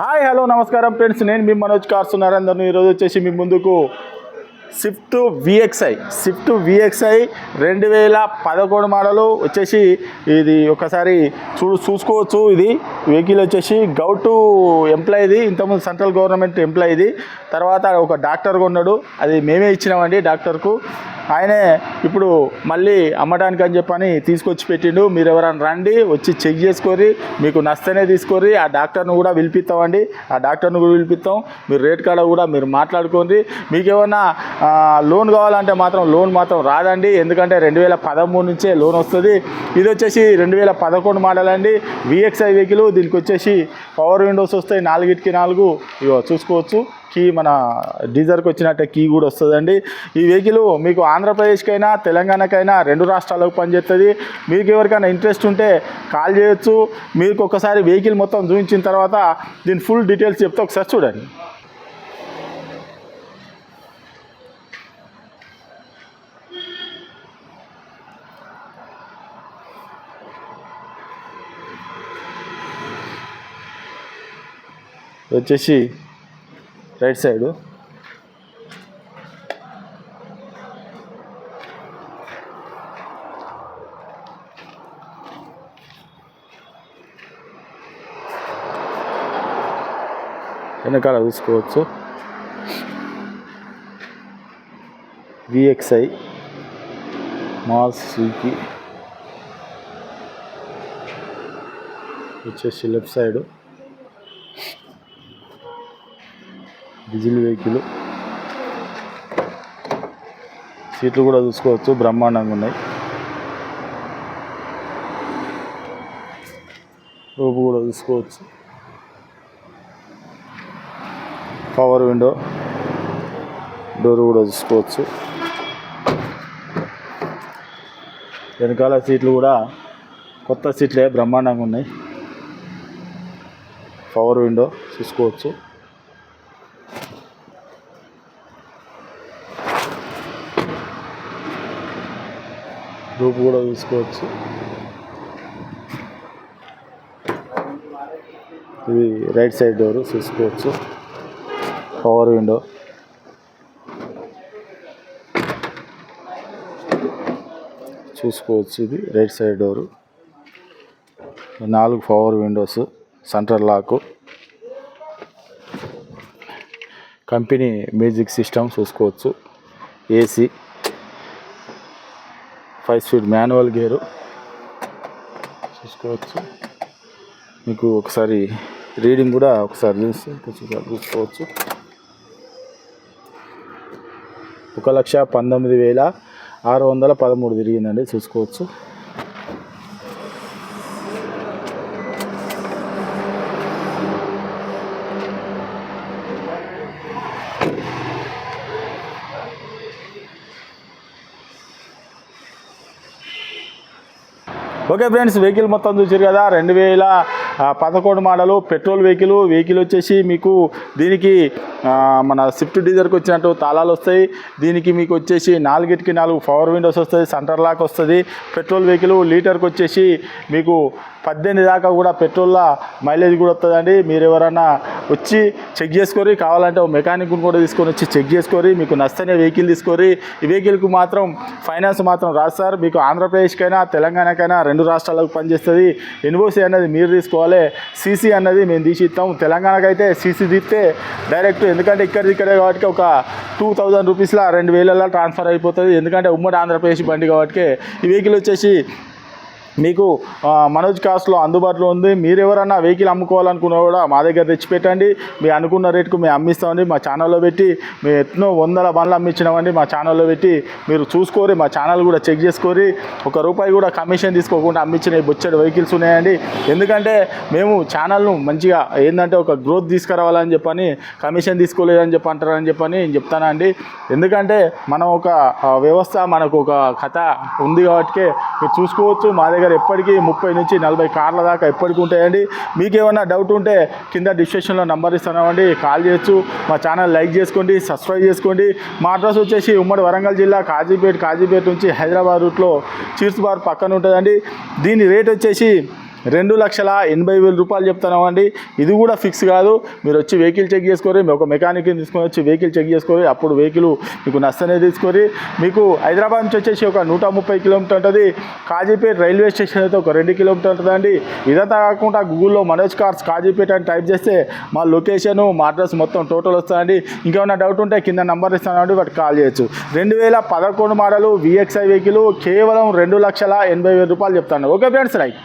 Hi hello నమస్కారం friends. నేను మీ Manoj cars నరేందర్ను ఈరోజు వచ్చేసి మీ ముందుకు స్విఫ్ట్ విఎక్స్ఐ స్విఫ్ట్ విఎక్స్ఐ రెండు వేల పదకొండు మోడలు వచ్చేసి ఇది ఒకసారి చూ చూసుకోవచ్చు. ఇది వెహికల్ వచ్చేసి గౌటు ఎంప్లాయీది ఇంతకుముందు సెంట్రల్ గవర్నమెంట్ ఎంప్లాయీది. తర్వాత ఒక డాక్టర్ కొన్నాడు. అది మేమే ఇచ్చినామండి డాక్టర్కు. ఆయనే ఇప్పుడు మళ్ళీ అమ్మడానికి అని చెప్పని తీసుకొచ్చి పెట్టిండు. మీరు ఎవరైనా రండి వచ్చి చెక్ చేసుకొని మీకు నస్తేనే తీసుకొని ఆ డాక్టర్ను కూడా పిలిపిస్తామండి. ఆ డాక్టర్ను కూడా పిలిపిస్తాం. మీరు రేట్ కాడ కూడా మీరు మాట్లాడుకోండి. మీకు ఏమన్నా లోన్ కావాలంటే మాత్రం లోన్ మాత్రం రాదండి. ఎందుకంటే రెండు వేల పదమూడు నుంచే లోన్ వస్తుంది. ఇది వచ్చేసి రెండు వేల పదకొండు మోడల్ అండి. విఎక్స్ఐ వెహికల్ దీనికి వచ్చేసి పవర్ విండోస్ వస్తాయి నాలుగిటికి నాలుగు. ఇగో చూసుకోవచ్చు. కీ మన డీజర్కి వచ్చినట్టే కీ కూడా వస్తుందండి. ఈ వెహికల్ మీకు ఆంధ్రప్రదేశ్కైనా తెలంగాణకైనా రెండు రాష్ట్రాలకు పనిచేస్తుంది మీకు ఎవరికైనా ఇంట్రెస్ట్ ఉంటే కాల్ చేయొచ్చు. మీకు ఒకసారి వెహికల్ మొత్తం చూపించిన తర్వాత దీని ఫుల్ డీటెయిల్స్ చెప్తే ఒకసారి చూడండి. వచ్చేసి రైట్ సైడు. వెనకాల చూసుకోవచ్చు. విఎక్స్ఐ మాస్ స్విగ్గీ వచ్చేసి లెఫ్ట్ సైడు. Diesel vehicle. సీట్లు కూడా చూసుకోవచ్చు బ్రహ్మాండంగా ఉన్నాయి. రూపు కూడా చూసుకోవచ్చు. పవర్ విండో డోర్ కూడా చూసుకోవచ్చు. వెనకాల సీట్లు కూడా కొత్త సీట్లే బ్రహ్మాండంగా ఉన్నాయి. పవర్ విండో చూసుకోవచ్చు. రూపు కూడా చూసుకోవచ్చు ఇది రైట్ సైడ్ డోర్ చూసుకోవచ్చు పవర్ విండో చూసుకోవచ్చు ఇది రైట్ సైడ్ డోరు. నాలుగు power windows centre lock company music system చూసుకోవచ్చు. AC five speed manual gear చూసుకోవచ్చు మీకు ఒకసారి రీడింగ్ కూడా ఒకసారి చూసి చూసుకోవచ్చు. ఒక లక్ష పంతొమ్మిది వేల ఆరు వందల పదమూడు తిరిగిందండి చూసుకోవచ్చు. ఓకే ఫ్రెండ్స్ వెహికల్ మొత్తం చూసారు కదా. రెండు వేల పదకొండు మోడలు పెట్రోల్ వెహికల్. వెహికల్ వచ్చేసి మీకు దీనికి మన స్విఫ్ట్ డీజర్కి వచ్చినట్టు తాళాలు వస్తాయి. దీనికి మీకు వచ్చేసి నాలుగిటికి నాలుగు పవర్ విండోస్ వస్తుంది సెంటర్ లాక్ వస్తుంది. పెట్రోల్ వెహికల్ లీటర్కి వచ్చేసి మీకు పద్దెనిమిది దాకా కూడా పెట్రోల్లో మైలేజ్ కూడా వస్తుందండి. మీరు ఎవరైనా వచ్చి చెక్ చేసుకొని కావాలంటే ఒక మెకానిక్ కూడా తీసుకొని వచ్చి చెక్ చేసుకొని మీకు నచ్చనే వెహికల్ తీసుకొని ఈ వెహికల్కి మాత్రం ఫైనాన్స్ మాత్రం రాదు సార్. మీకు ఆంధ్రప్రదేశ్కైనా తెలంగాణకైనా రెండు రాష్ట్రాలకు పనిచేస్తుంది. ఎన్ఓసి అనేది మీరు తీసుకోవాలి. సీసీ అన్నది మేము తీసి ఇస్తాం. తెలంగాణకైతే సీసీ తీస్తే డైరెక్ట్ ఎందుకంటే ఇక్కడ ఇక్కడే కాబట్టి ఒక టూ థౌజండ్ రూపీస్లో రెండు వేలలో ట్రాన్స్ఫర్ అయిపోతుంది. ఎందుకంటే ఉమ్మడి ఆంధ్రప్రదేశ్ బండి కాబట్టి ఈ వెహికల్ వచ్చేసి మీకు మనోజ్ కాస్ట్లో అందుబాటులో ఉంది. మీరు ఎవరన్నా వెహికల్ అమ్ముకోవాలనుకున్నా కూడా మా దగ్గర తెచ్చిపెట్టండి. మీరు అనుకున్న రేటుకు మేము అమ్మిస్తామండి. మా ఛానల్లో పెట్టి మేము ఎన్నో వందల బండ్లు అమ్మించినామండి. మా ఛానల్లో పెట్టి మీరు చూసుకోరి మా ఛానల్ కూడా చెక్ చేసుకోరి. ఒక రూపాయి కూడా కమిషన్ తీసుకోకుండా అమ్మించిన బొచ్చడి వెహికల్స్ ఉన్నాయండి. ఎందుకంటే మేము ఛానల్ను మంచిగా ఏంటంటే ఒక గ్రోత్ తీసుకురావాలని చెప్పని కమిషన్ తీసుకోలేదని చెప్పి అంటారని చెప్పని నేను చెప్తానండి. ఎందుకంటే మనం ఒక వ్యవస్థ మనకు ఒక కథ ఉంది కాబట్టి మీరు చూసుకోవచ్చు. మా దగ్గర ఎప్పటికీ ముప్పై నుంచి నలభై కార్ల దాకా ఎప్పటికీ ఉంటాయండి. మీకు ఏమైనా డౌట్ ఉంటే కింద డిస్క్రిప్షన్లో నంబర్ ఇస్తున్నామండి కాల్ చేయొచ్చు. మా ఛానల్ లైక్ చేసుకోండి సబ్స్క్రైబ్ చేసుకోండి. మా అడ్రస్ వచ్చేసి ఉమ్మడి వరంగల్ జిల్లా కాజీపేట కాజీపేట నుంచి హైదరాబాద్ రూట్లో చీర్స్ బార్ పక్కన ఉంటుందండి. దీని రేట్ వచ్చేసి రెండు లక్షల ఎనభై వేల రూపాయలు చెప్తున్నామండి. ఇది కూడా ఫిక్స్ కాదు. మీరు వచ్చి వెహికల్ చెక్ చేసుకోరు మీ ఒక మెకానిక్ని తీసుకొని వచ్చి వెహికల్ చెక్ చేసుకోరు అప్పుడు వెహికల్ మీకు నష్టనే తీసుకొని మీకు హైదరాబాద్ నుంచి వచ్చేసి ఒక నూట ముప్పై కిలోమీటర్ ఉంటుంది. కాజీపేట రైల్వే స్టేషన్ అయితే ఒక రెండు కిలోమీటర్ ఉంటుందండి ఇదంతా కాకుండా గూగుల్లో మనోజ్ కార్స్ కాజీపేట అని టైప్ చేస్తే మా లొకేషను మా అడ్రస్ మొత్తం టోటల్ వస్తుందండి. ఇంకేమైనా డౌట్ ఉంటే కింద నంబర్ ఇస్తానండి వాటికి కాల్ చేయొచ్చు. రెండు వేల పదకొండు మోడలు విఎక్స్ఐ వెహికల్ కేవలం రెండు లక్షల ఎనభై వేల రూపాయలు చెప్తాను. Okay friends right.